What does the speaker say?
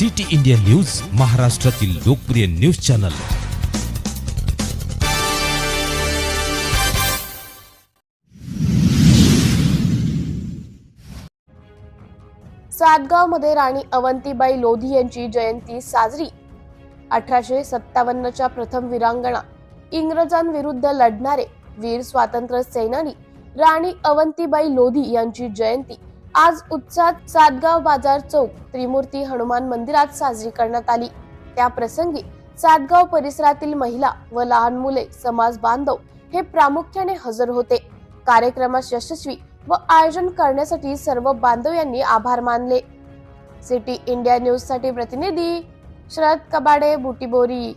City India news महाराष्ट्रातील लोकप्रिय news channel. सातगावमध्ये राणी अवंतीबाई लोधी यांची जयंती साजरी. अठराशे सत्तावन्नच्या प्रथम वीरांगणा. इंग्रजांविरुद्ध लढणारे वीर स्वातंत्र्य सेनानी राणी अवंतीबाई लोधी यांची जयंती. आज उत्साहात सातगाव बाजार चौक त्रिमूर्ती हनुमान मंदिरात साजरी करण्यात आली. त्या प्रसंगी सातगाव परिसरातील महिला व लहान मुले समाज बांधव हे प्रामुख्याने हजर होते. कार्यक्रमास यशस्वी व आयोजन करण्यासाठी सर्व बांधव यांनी आभार मानले. सिटी इंडिया न्यूजसाठी प्रतिनिधी शरद कबाडे बुटीबोरी.